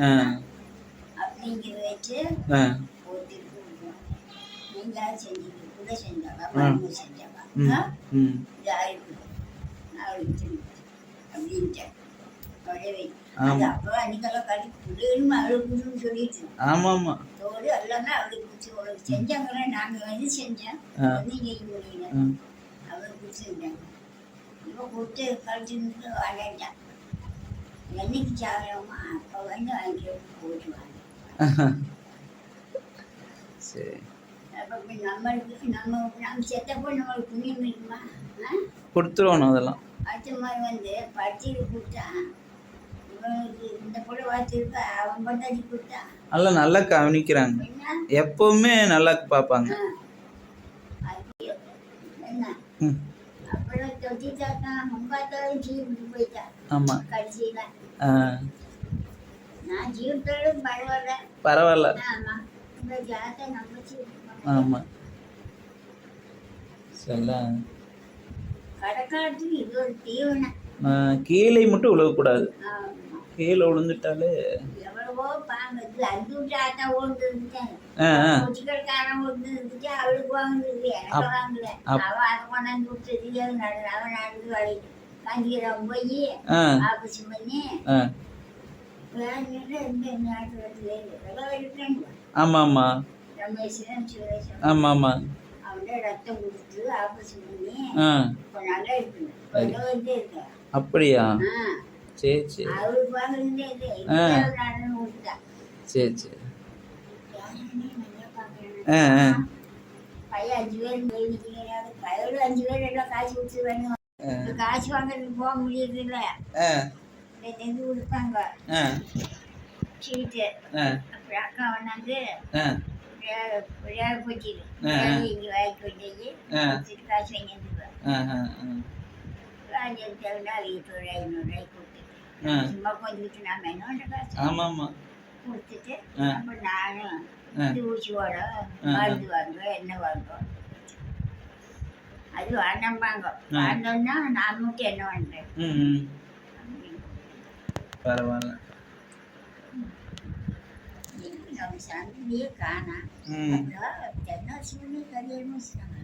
ஆ. அப்படிங்கிறத வச்சு. நீங்களாவது செஞ்சீங்க கூட செஞ்சாங்க ஆ. மருந்து செஞ்சாங்க ம் ஆ? ம். இதா இருக்குது நான் வச்சு அப்படின்ட்டேன் உடனே ஆமா. அது அப்போ அன்னைக்கெல்லாம் கடி புடுன்னு அழுகுன்னு சொல்லிட்டு. தோடு எல்லாமே அவளுக்கு பிடிச்சி உனக்கு செஞ்சாங்கன்னா நாங்கள் வந்து செஞ்சேன். ஆ. வந்து செய்ய முடியல ம் அவளுக்கு பிடிச்சிருந்தாங்க இப்போ கொடுத்து கழிச்சுட்டு வாங்கிட்டான் என்னைக்கு சாகிறோமோ அப்போ வந்து வாங்கி போட்டுவாங்க சரி அப்போ நம்மளுக்கு நம்ம நம்ம செத்தப்போ நம்மளுக்கு புண்ணியம் இருக்குமா கொடுத்துருவோம் அதெல்லாம். அடுத்த மாதிரி வந்து பட்டியல் கொடுத்தா நல்லா நல்லா கவனிக்கிறாங்க. எப்பவுமே நல்லா பார்ப்பாங்க. பரவாயில்ல. ஆமா. தீவனம். கீழே மட்டும் விழக்கூடாது ஆமா. கீழே விழுந்துட்டாலே எவ்வளவோ பாங்க இது அஞ்சு ஜாத்தா ஓடுது இருந்துட்டேன் ஆ ஆ கொச்சிக்கடைக்காரன் ஓடுது இருந்துச்சு அவளுக்கு வாங்குது எனக்கு அப்- வாங்கல அப்- அவ அதை கொண்டாந்து கொடுத்தது அது நடு அவன் நடந்து வளைக்கு காஞ்சிபுரம் போய் ஆ ஆபீஸ் பண்ணி ஆ வேணும்னு இந்த நாட்டுல எல்லாம் இருக்காங்க ஆமாம் ஆமாம் ரமேஷன் சுரேஷன் ஆமாம் ஆமாம் அவன்கிட்ட ரத்தம் கொடுத்து ஆபீஸ் பண்ணி ஆ இப்போ நல்லா இருக்குது சரி. இப்போ வந்து இருக்கா அப்படியா சரி சரி அவருக்கு வாங்குறதே இது ஆ. நடந்து கொடுத்தா சரி சரி. ஆ ஆ. பையன் அஞ்சு பேர் பையனும் அஞ்சு பேர் எல்லாம் காசு கொடுத்து வேணும் இப்ப காசு வாங்குறதுக்கு போக முடியறது இல்ல கொடுப்பாங்க. சீட்டு. அப்புறம் அக்கா ஆ. விளையாட போச்சுது ஆ. இங்கே வாங்கி கொண்டு காசு வாங்கி வந்துருவேன் ஆ ஆ ஆ. ராஜன் தேவைன்னா வீட்டு ஒரு ஐநூறுரூவாய் கொடுத்துட்டு. ஆ. சும்மா கொஞ்சம் நான் வேணுன்ற காசு ஆமாம் ஆமாம் கொடுத்துட்டு ஆ. அப்புறம் நானும். இது ஊசியோட ஆ. மருந்து எண்ணெய் வாங்க அது வேண்டாம்பாங்க. வேண்டோம்னா நான் மட்டும் என்ன பண்ணுறேன் பரவாயில்ல நம்ம சந்திலேயே காணா ம் அப்புறம் தென்னாசிலே கல்யாணம் வச்சுட்டாங்க